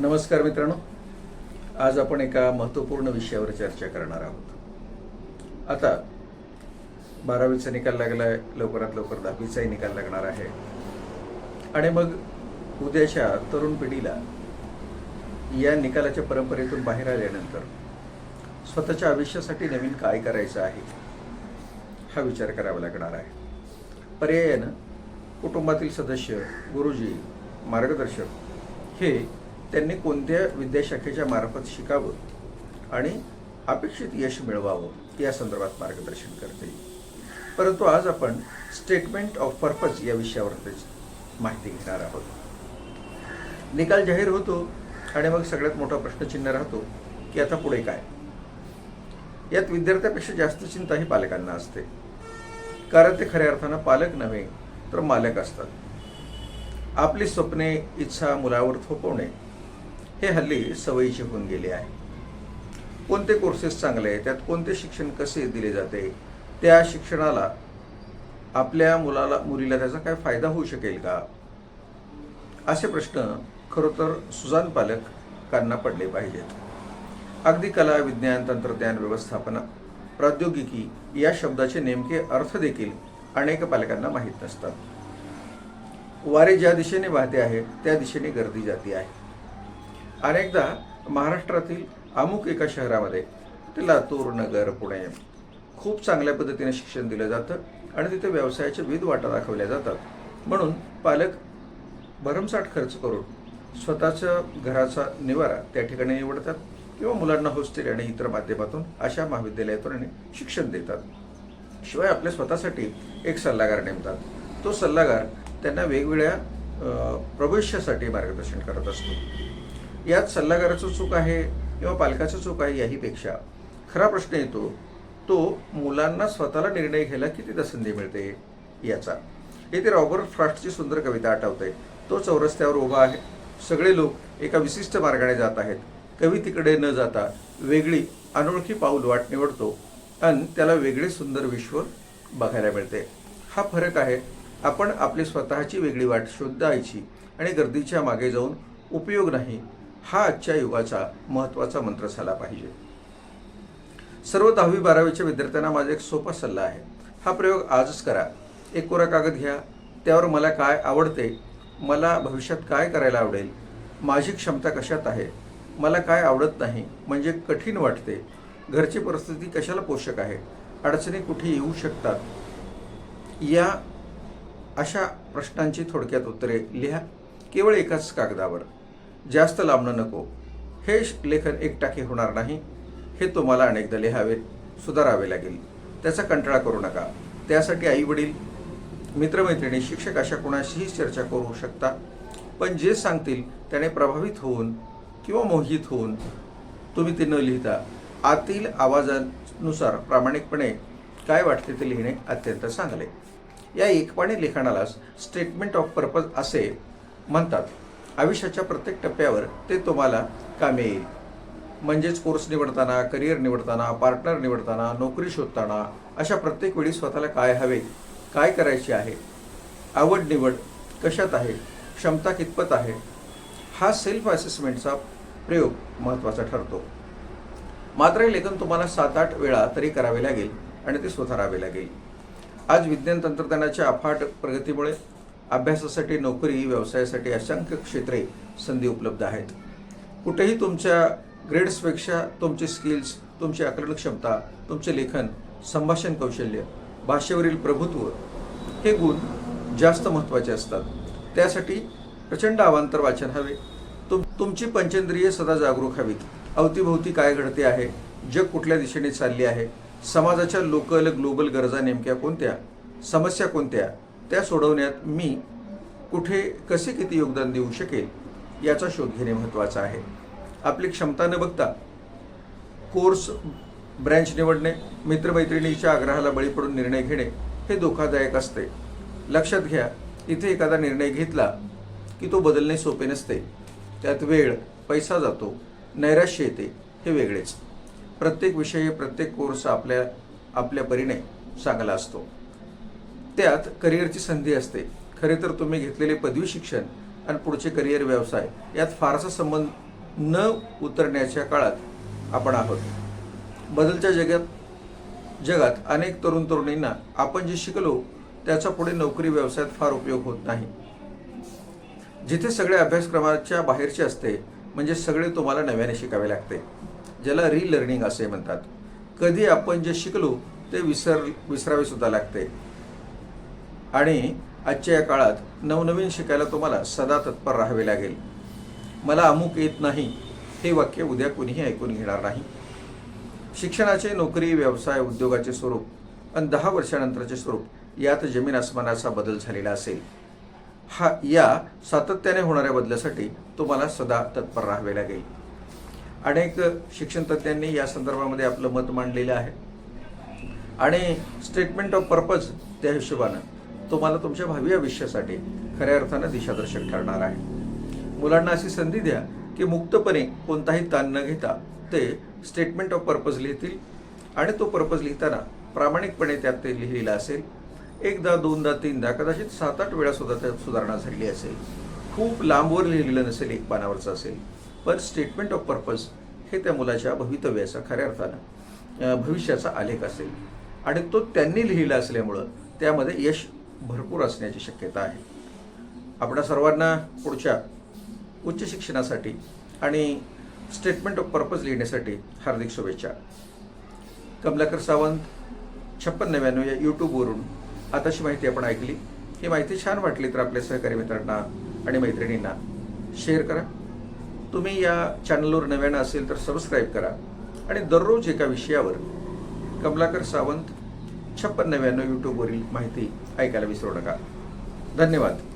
नमस्कार मित्रांनो. आज आपण एका महत्त्वपूर्ण विषयावर चर्चा करणार आहोत. आता बारावीचा निकाल लागला आहे लवकरात लवकर दहावीचाही निकाल लागणार आहे. आणि मग उद्याच्या तरुण पिढीला या निकालाच्या परंपरेतून बाहेर आल्यानंतर स्वतःच्या आयुष्यासाठी नवीन काय करायचं आहे हा विचार करावा लागणार आहे. पर्यायानं कुटुंबातील सदस्य गुरुजी मार्गदर्शक हे त्यांनी कोणत्या विद्याशाखेच्या मार्फत शिकावं आणि अपेक्षित यश मिळवावं या संदर्भात मार्गदर्शन करते. परंतु आज आपण स्टेटमेंट ऑफ पर्पज या विषयावरतीच माहिती घेणार आहोत. निकाल जाहीर होतो आणि मग सगळ्यात मोठा प्रश्नचिन्ह राहतो की आता पुढे काय? यात विद्यार्थ्यापेक्षा जास्त चिंता ही पालकांना असते. कारण ते खऱ्या अर्थानं पालक नव्हे तर मालक असतात. आपली स्वप्ने इच्छा मुलावर थोपवणे हे हल्ली सवयीचे होऊन गेले आहे. कोणते कोर्सेस चांगले आहेत? त्यात कोणते शिक्षण कसे दिले जाते? त्या शिक्षणाला आपल्या मुलाला मुलीला त्याचा काय फायदा होऊ शकेल का? असे प्रश्न खरोतर सुजान पालकांना पडले पाहिजेत. अगदी कला विज्ञान तंत्रज्ञान व्यवस्थापन प्रौद्योगिकी या शब्दाचे नेमके अर्थ देखील अनेक पालकांना माहीत नसतात. वारे ज्या दिशेने वाहते आहे त्या दिशेने गर्दी जाती आहे. अनेकदा महाराष्ट्रातील अमुक एका शहरामध्ये ते लातूर नगर पुणे खूप चांगल्या पद्धतीने शिक्षण दिलं जातं आणि तिथे व्यवसायाच्या विविध वाटा दाखवल्या जातात. म्हणून पालक भरमसाठ खर्च करून स्वतःचं घराचा निवारा त्या ठिकाणी निवडतात किंवा मुलांना हॉस्टेल आणि इतर माध्यमातून अशा महाविद्यालयातून शिक्षण देतात. शिवाय आपल्या स्वतःसाठी एक सल्लागार नेमतात. तो सल्लागार त्यांना वेगवेगळ्या प्रवेशासाठी मार्गदर्शन करत असतो. यात सल्लागाराचं चूक आहे किंवा पालकाचं चूक आहे याहीपेक्षा खरा प्रश्न येतो तो मुलांना स्वतःला निर्णय घ्यायला कितीदा संधी मिळते याचा. येथे रॉबर्ट फ्रॉस्टची सुंदर कविता आठवते. तो चौरस्त्यावर उभा आहे. सगळे लोक एका विशिष्ट मार्गाने जात आहेत. कवी तिकडे न जाता वेगळी अनोळखी पाऊल वाट निवडतो आणि त्याला वेगळे सुंदर विश्व बघायला मिळते. हा फरक आहे आपण आपली स्वतःची वेगळी वाट शोधायची आणि गर्दीच्या मागे जाऊन उपयोग नाही हा आजच्या युगाचा महत्त्वाचा मंत्र झाला पाहिजे. सर्व दहावी बारावीच्या विद्यार्थ्यांना माझा एक सोपा सल्ला आहे. हा प्रयोग आजच करा. एक कोरा कागद घ्या. त्यावर मला काय आवडते? मला भविष्यात काय करायला आवडेल? माझी क्षमता कशात आहे? मला काय आवडत नाही? म्हणजे कठीण वाटते. घरची परिस्थिती कशाला पोषक आहे? अडचणी कुठे येऊ शकतात? या अशा प्रश्नांची थोडक्यात उत्तरे लिहा. केवळ एकाच कागदावर. जास्त लांबणं नको. हे लेखन एकटाकी होणार नाही. हे तुम्हाला अनेकदा लिहावे सुधारावे लागेल. त्याचा कंटाळा करू नका. त्यासाठी आई वडील मित्रमैत्रिणी शिक्षक अशा कोणाशीही चर्चा करू शकता. पण जे सांगतील त्याने प्रभावित होऊन किंवा मोहित होऊन तुम्ही ते न लिहिता आतील आवाजानुसार प्रामाणिकपणे काय वाटते ते लिहिणे अत्यंत चांगले. या एकपाणी लिखाणालाच स्टेटमेंट ऑफ पर्पज असे म्हणतात. आयुष्याच्या प्रत्येक टप्प्यावर ते तुम्हाला कामे येईल. म्हणजेच कोर्स निवडताना करिअर निवडताना पार्टनर निवडताना नोकरी शोधताना अशा प्रत्येक वेळी स्वतःला काय हवे काय करायचे आहे आवड निवड कशात आहे क्षमता कितपत आहे हा सेल्फ असेसमेंटचा प्रयोग महत्त्वाचा ठरतो. मात्र हे लेखन तुम्हाला सात आठ वेळा तरी करावे लागेल आणि ते सुधारावे लागेल. आज विज्ञान तंत्रज्ञानाच्या अफाट प्रगतीमुळे अभ्यासासाठी नोकरी व्यवसायासाठी असंख्य क्षेत्रे संधी उपलब्ध आहेत. कुठेही तुमच्या ग्रेड्सपेक्षा तुमचे स्किल्स तुमची आकलन क्षमता तुमचे लेखन संभाषण कौशल्य भाषेवरील प्रभुत्व हे गुण जास्त महत्त्वाचे असतात. त्यासाठी प्रचंड अवांतर वाचन हवे. तुम तुमची पंचेंद्रिय सदा जागरूक हवीत. अवतीभोवती काय घडते आहे? जग कुठल्या दिशेने चालली आहे? समाजाच्या लोकल ग्लोबल गरजा नेमक्या कोणत्या? समस्या कोणत्या? त्या सोडवण्यात मी कुठे कसे किती योगदान देऊ शकेल याचा शोध घेणे महत्त्वाचं आहे. आपली क्षमता न बघता कोर्स ब्रँच निवडणे मित्रमैत्रिणीच्या आग्रहाला बळी पडून निर्णय घेणे हे धोकादायक असते. लक्षात घ्या इथे एखादा निर्णय घेतला की तो बदलणे सोपे नसते. त्यात वेळ पैसा जातो नैराश्य येते हे वेगळेच. प्रत्येक विषय प्रत्येक कोर्स आपल्या आपल्या परीने चांगला असतो. त्यात करिअरची संधी असते. खरे तर तुम्ही घेतलेले पदवी शिक्षण आणि पुढचे करिअर व्यवसाय यात फारसा संबंध न उतरण्याच्या काळात आपण आहोत. बदलच्या जगात जगात अनेक तरुण तरुणींना आपण जे शिकलो त्याचा पुढे नोकरी व्यवसायात फार उपयोग होत नाही. जिथे सगळे अभ्यासक्रमाच्या बाहेरचे असते म्हणजे सगळे तुम्हाला नव्याने शिकावे लागते. ज्याला रीलर्निंग असे म्हणतात. कधी आपण जे शिकलो ते विसर विसरावे सुद्धा लागते. आणि आजच्या या काळात नवनवीन शिकायला तुम्हाला सदा तत्पर राहावे लागेल. मला अमुक येत नाही हे वाक्य उद्या कुणीही ऐकून घेणार नाही. शिक्षणाचे नोकरी व्यवसाय उद्योगाचे स्वरूप आणि दहा वर्षानंतरचे स्वरूप यात जमीन आसमानाचा बदल झालेला असेल. हा या सातत्याने होणाऱ्या बदलासाठी तुम्हाला सदा तत्पर राहावे लागेल. अनेक शिक्षण तज्ज्ञांनी या संदर्भामध्ये आपलं मत मांडलेलं आहे. आणि स्टेटमेंट ऑफ पर्पज त्या हिशोबानं. तुम्हाला तुमच्या भावी आयुष्यासाठी खऱ्या अर्थानं दिशादर्शक ठरणार आहे. मुलांना अशी संधी द्या की मुक्तपणे कोणताही ताण न घेता ते स्टेटमेंट ऑफ पर्पज लिहितील आणि तो पर्पज लिहिताना प्रामाणिकपणे त्यात ते लिहिलेलं असेल. एकदा दोनदा तीनदा कदाचित सात आठ वेळा सुद्धा त्यात सुधारणा झालेली असेल. खूप लांबवर लिहिलेलं नसेल एक पानावरचं असेल. पण स्टेटमेंट ऑफ पर्पज हे त्या मुलाच्या भवितव्याचा खऱ्या अर्थानं भविष्याचा आलेख असेल. आणि तो त्यांनी लिहिला असल्यामुळं त्यामध्ये यश भरपूर असण्याची शक्यता आहे. आपणा सर्वांना पुढच्या उच्च शिक्षणासाठी आणि स्टेटमेंट ऑफ पर्पज लिहिण्यासाठी हार्दिक शुभेच्छा. कमलाकर सावंत छप्पन नव्याण्णव या यूट्यूबवरून आताशी माहिती आपण ऐकली. ही माहिती छान वाटली तर आपल्या सहकारी मित्रांना आणि मैत्रिणींना शेअर करा. तुम्ही या चॅनलवर नव्यानं असेल तर सबस्क्राईब करा. आणि दररोज एका विषयावर कमलाकर सावंत छप्पन नव्याण्णव यूट्यूबवरील माहिती ऐकायला विसरू नका. धन्यवाद.